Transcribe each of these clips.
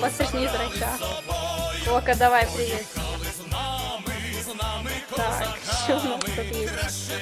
посажни зрача. Ока, давай, привет. Так, что у нас тут есть?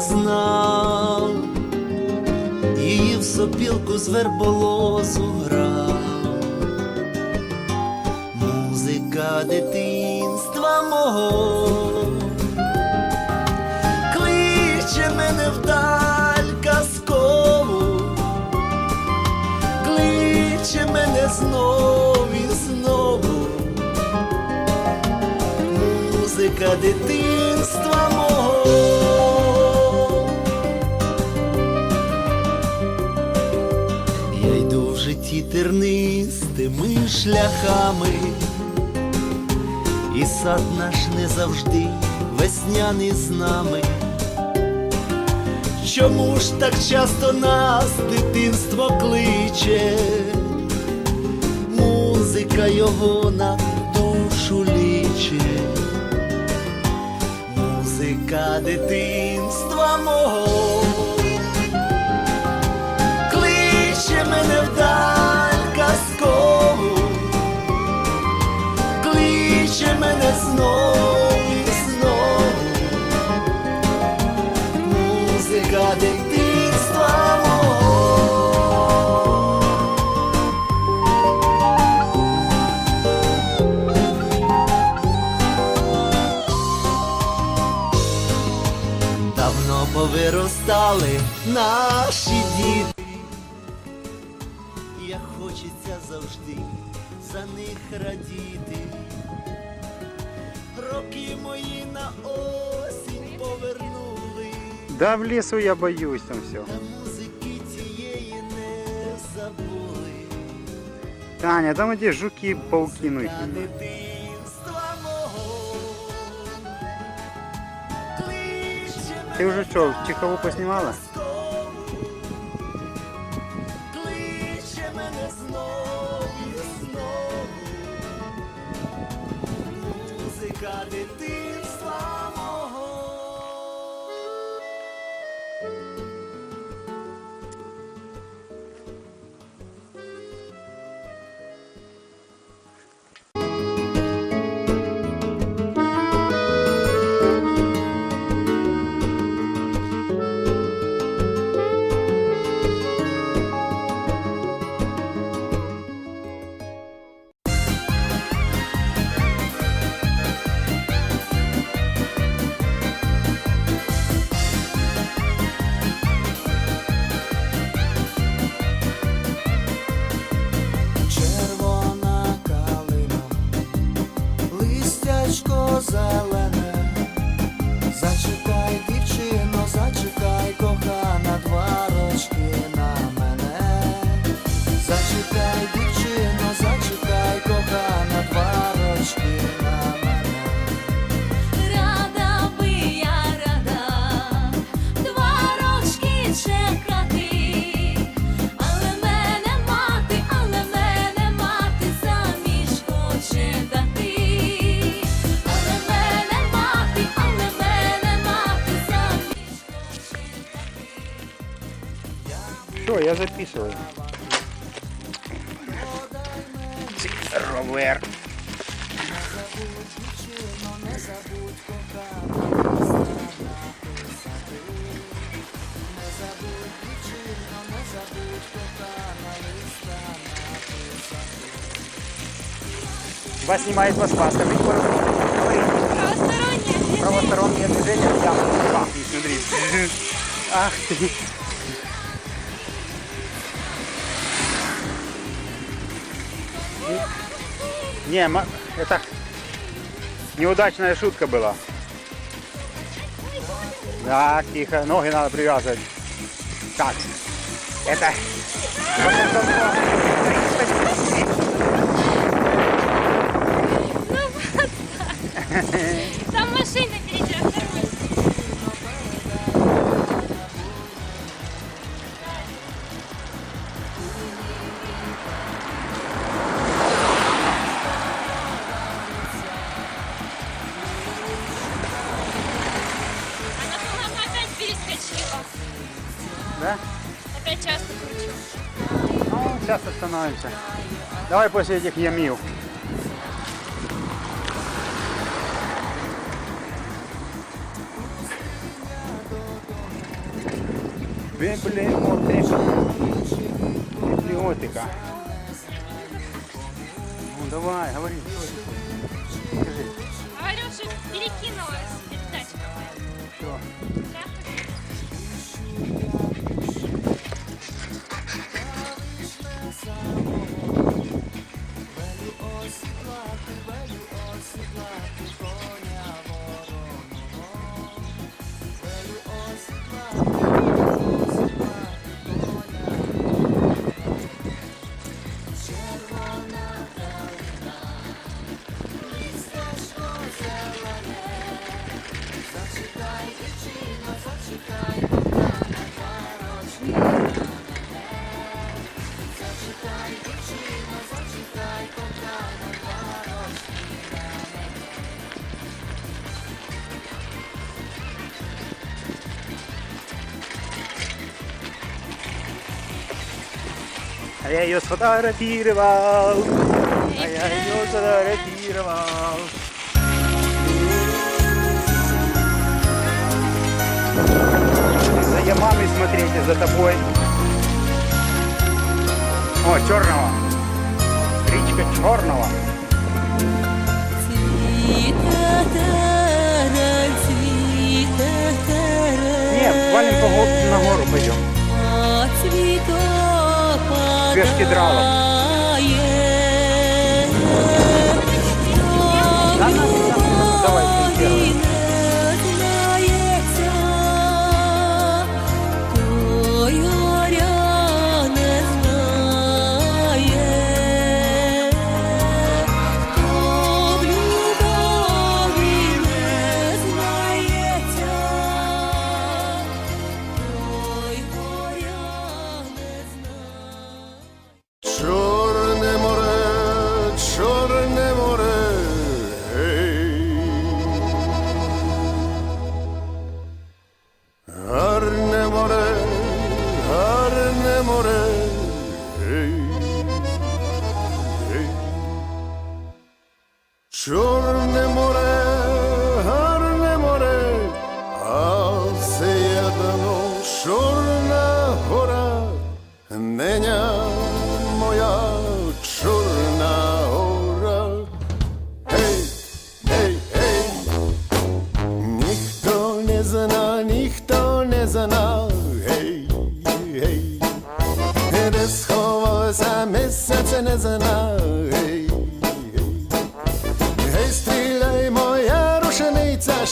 Знав, її в сопілку з верболозу грав. Музика дитинства мого кличе мене вдаль казкову, кличе мене знов і знову. Музика дитинства мого. Тернистими шляхами, і сад наш не завжди весняний з нами. Чому ж так часто нас дитинство кличе? Музика його на душу ліче, музика дитинства мого мене знов і знову. Музика дитинства. Давно повиростали наші діти, як хочеться завжди за них радіти. Роки мої на осінь повернули, Да в лесу я боюсь там все. та музики тієї не забули. Таня, там эти жуки, пауки, ну их. Та дитинства мого. Кличе Ты уже что, чехову поснимала? Все, я записываю. Ровер. Вас снимает говори. Правостороння. Правостороннее движение. Я. Ах, ты смотри. Ах ты. Не, это неудачная шутка была. Так, тихо, ноги надо привязывать. Так, это... Там машина разогнаемся. Давай после этих ямил. Библиотека. Библиотека. Ну давай, говори. А я ее сфотографировал. А я ее сфотографировал. За ямами смотрите, за тобой. О, черного. Речка черного. Нет, валим по на гору пойдем. Без кедралов. Да, на,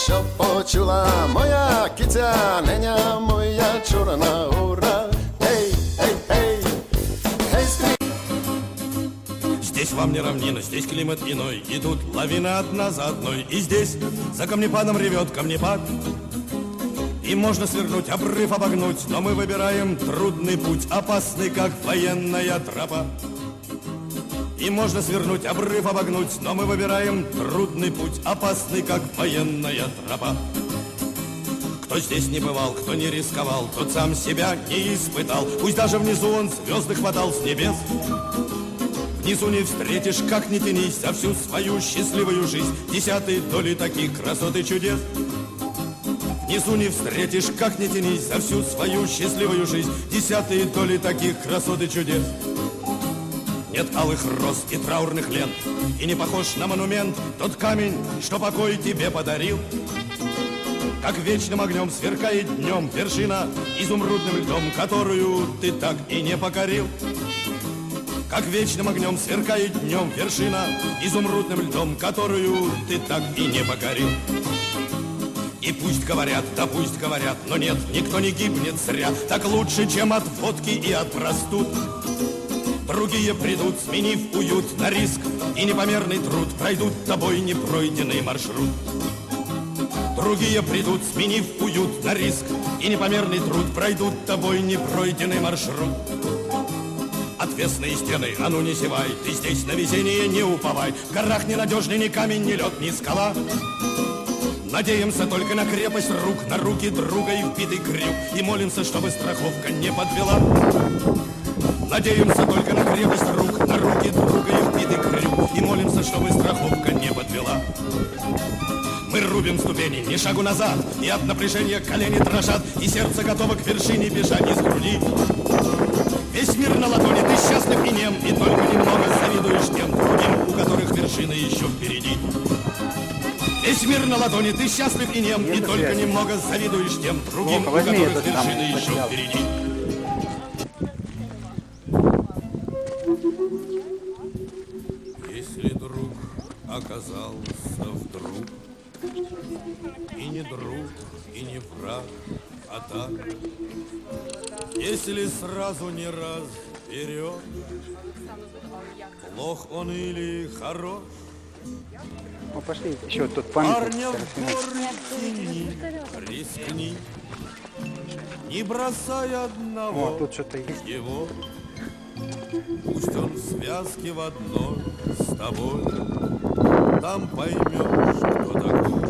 що почула моя киця, неня моя чорна гора. Гей, гей, гей, гей, стріляй. Здесь вам не равнина, здесь климат иной Идут лавины одна за одной И здесь за камнепадом ревет камнепад И можно свернуть, обрыв обогнуть Но мы выбираем трудный путь Опасный, как военная тропа И можно свернуть, обрыв обогнуть Но мы выбираем трудный путь Опасный, как военная тропа. Кто здесь не бывал, кто не рисковал, тот сам себя не испытал. Пусть даже внизу он звезды хватал с небес. Внизу не встретишь, как ни тянись, за всю свою счастливую жизнь. Десятой доли таких красот и чудес. Внизу не встретишь, как ни тянись, за всю свою счастливую жизнь. Десятые доли таких красот и чудес Нет алых роз и траурных лент И не похож на монумент Тот камень, что покой тебе подарил как вечным огнем сверкает днем вершина изумрудным льдом, которую ты так и не покорил. Как вечным огнем сверкает днем вершина изумрудным льдом, которую ты так и не покорил. И пусть говорят, да пусть говорят, но нет, никто не гибнет зря, так лучше, чем от водки и от простуд. Другие придут, сменив уют на риск. И непомерный труд, пройдут тобой непройденный маршрут. Другие придут, сменив уют на риск. И непомерный труд пройдут тобой непройденный маршрут. Отвесные стены, а ну не зевай Ты здесь на везение не уповай. В горах ненадежный ни камень, ни лед, ни скала. Надеемся только на крепость рук На руки друга и вбитый крюк. И молимся, чтобы страховка не подвела Надеемся только на крепость рук На руки друга и вбитый крюк И молимся, чтобы страховка не подвела Мы рубим ступени, ни шагу назад, и от напряжения колени дрожат, и сердце готово к вершине бежать из груди. Весь мир на ладони, ты счастлив и нем, и только немного завидуешь тем другим, у которых вершина еще впереди. Весь мир на ладони, ты счастлив и нем, и только немного завидуешь тем другим, у которых вершина еще впереди. Сразу не разберет Плох он или хорош? Ну, пошли, еще тут памятник. Парня в Серафима. горы тяни, рискни. Не бросай одного. О, тут что-то есть. его. Пусть он в связке в одной с тобой. Там поймешь, кто такой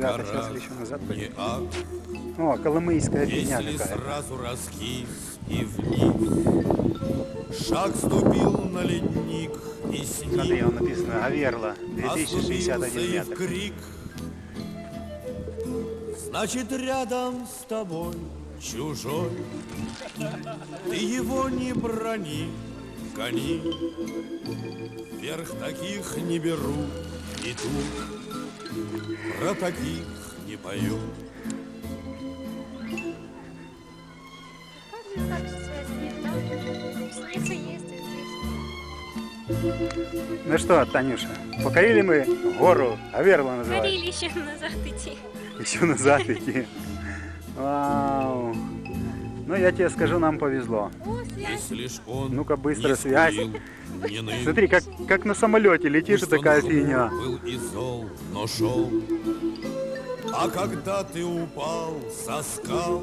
ребята, сейчас еще назад пойдем. О, колымийская фигня Если сразу раскис и вниз. Шаг ступил на ледник и с Смотри, он написано Аверла, Оступился 2061 и в метр. крик. Значит, рядом с тобой чужой. Ты его не брони, гони. Вверх таких не беру и тут Про таких не пою. Ну что, Танюша, покорили мы гору Аверла называется. Горели еще назад идти. Еще назад идти. Вау. Ну, я тебе скажу, нам повезло. Если он Ну-ка, быстро не связь. скулил, не ныл, Смотри, как, как на самолете летишь, и Пусть он такая фигня. был и зол, но шел. А когда ты упал со скал,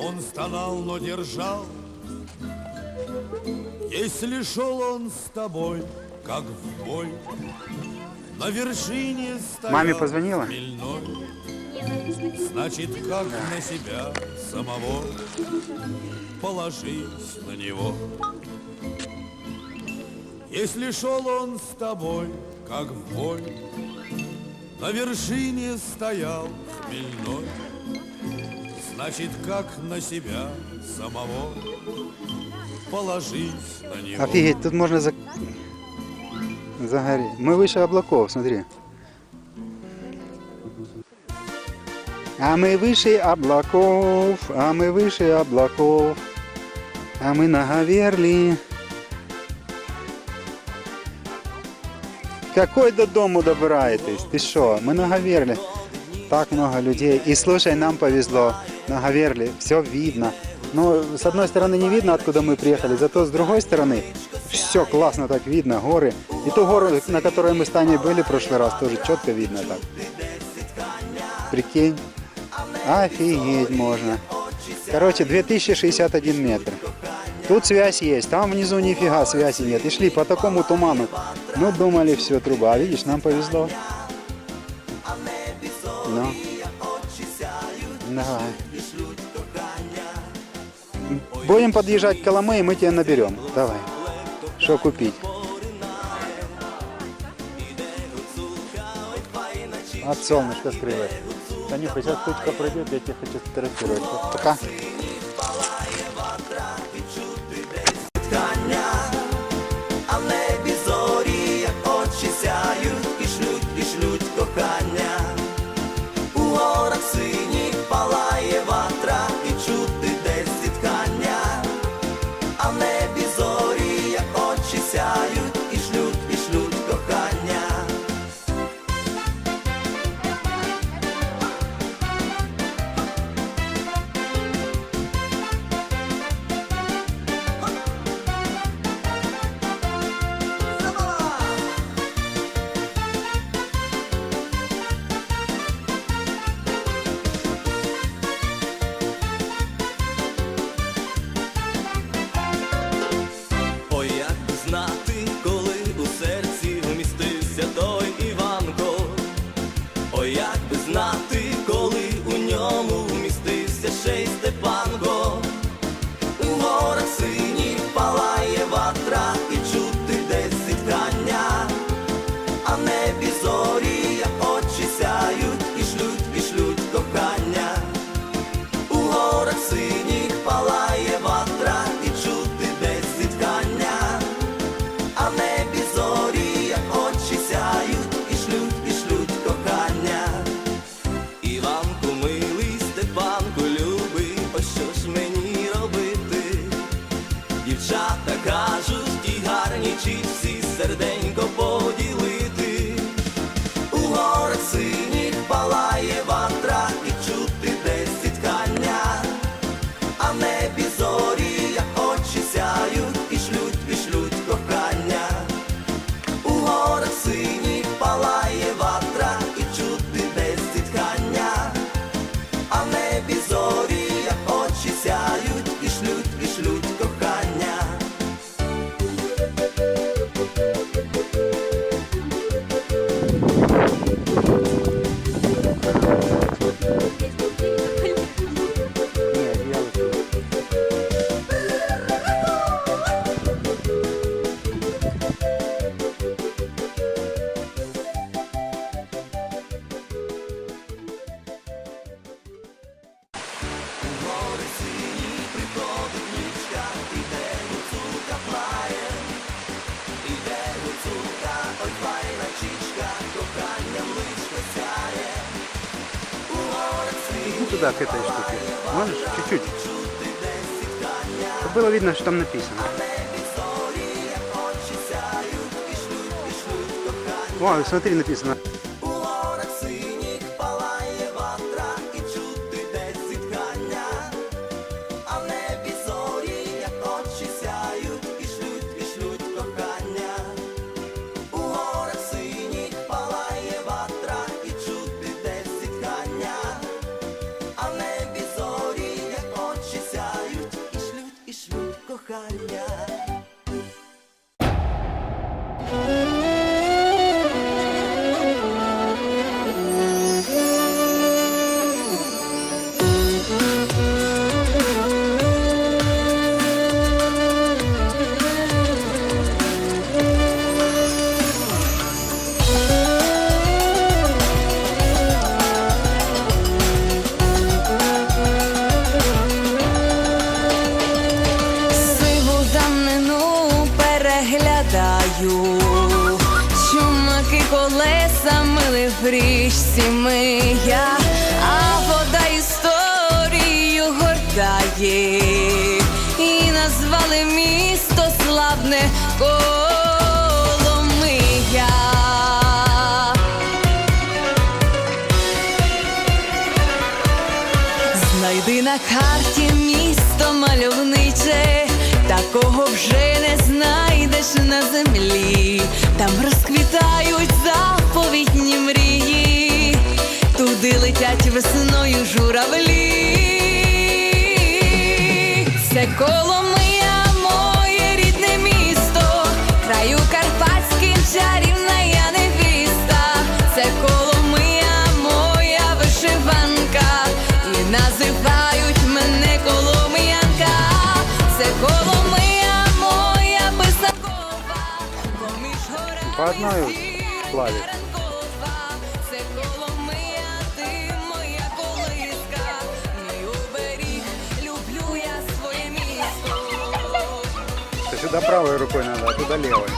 он стонал, но держал. Если шел он с тобой, как в бой, на вершине стоял Маме позвонила? Хмельной. Значит, как на себя самого положись на него. Если шел он с тобой, как в бой, на вершине стоял хмельной, значит, как на себя самого положись на него. Офигеть, тут можно за... загореть. Мы выше облаков, смотри. А мы выше облаков, а мы выше облаков, а мы на Гаверли. Какой до дому добираетесь? Ты что? Мы на Гаверли. Так много людей. И слушай, нам повезло. На Гаверли все видно. Но с одной стороны не видно, откуда мы приехали, зато с другой стороны все классно так видно, горы. И ту гору, на которой мы с Таней были в прошлый раз, тоже четко видно так. Прикинь. Офигеть можно. Короче, 2061 метр. Тут связь есть, там внизу нифига связи нет. И шли по такому туману. Ну, думали, все, труба. А видишь, нам повезло. Ну. Давай. Будем подъезжать к Коломы, и мы тебя наберем. Давай. Что купить? От солнышка скрылось. Танюха, сейчас птичка пройдет, я тебя хочу сфотографировать. Пока. видно, что там написано. О, смотри, написано. краю, чумаки колеса мили в річці мия, а вода історію гортає, і назвали місто славне Коломия. Знайди на карті місто мальовниче, такого вже майже на землі, там розквітають заповітні мрії, туди летять весною журавлі. Це коло по одной плавит. Сюда правой рукой надо, а туда левой.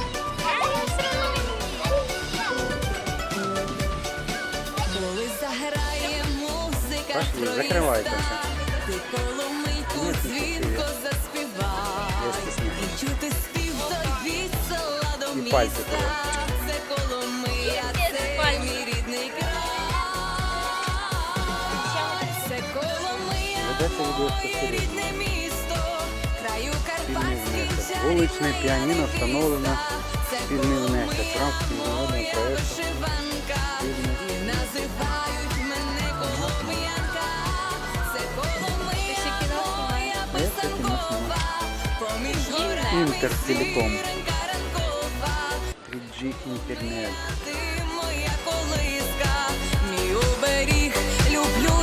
Пошли, закрывай только. пальці. Вуличне піаніно встановлено спільний внесок. Франкський народний проєкт. Називають мене Колом'янка. Це Коломия Писанкова. Поміж горами Інтертелеком. мережі інтернет. Ти моя колиска, мій оберіг люблю.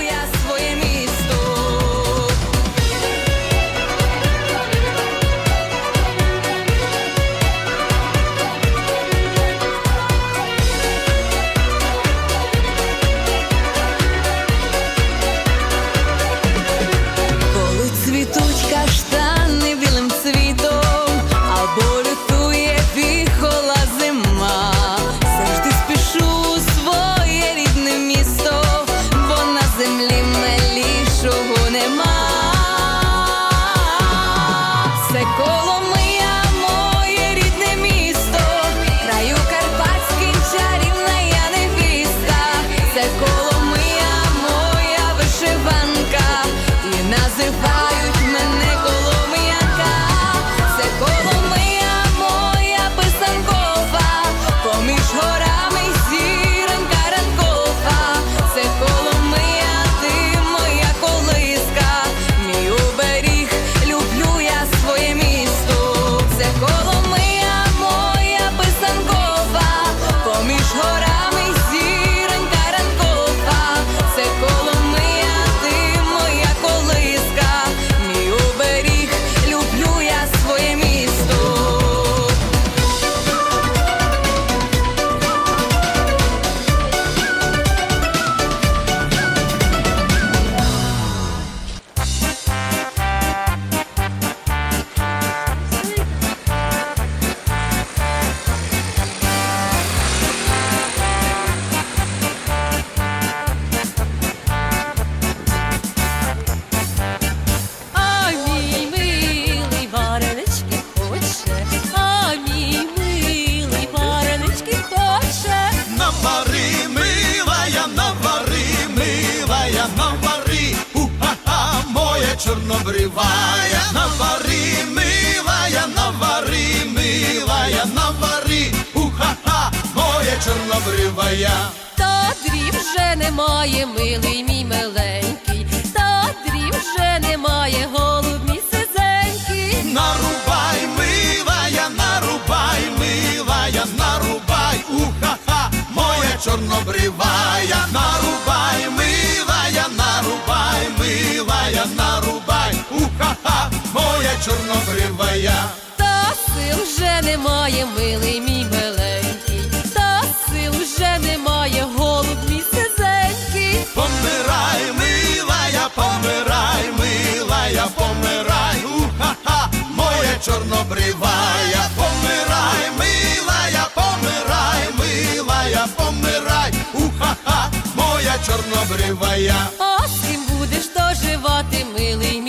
Нарубай, милая, нарубай, милая, нарубай, уха-ха, моя чорнобривая, нарубай, милая, нарубай, милая, нарубай, уха-ха, моя чорнобривая. Та сил вже немає, милий мій чорнобривая, помирай, милая, помирай, милая, помирай, уха-ха, моя чорнобривая. О, з ким будеш доживати, милий.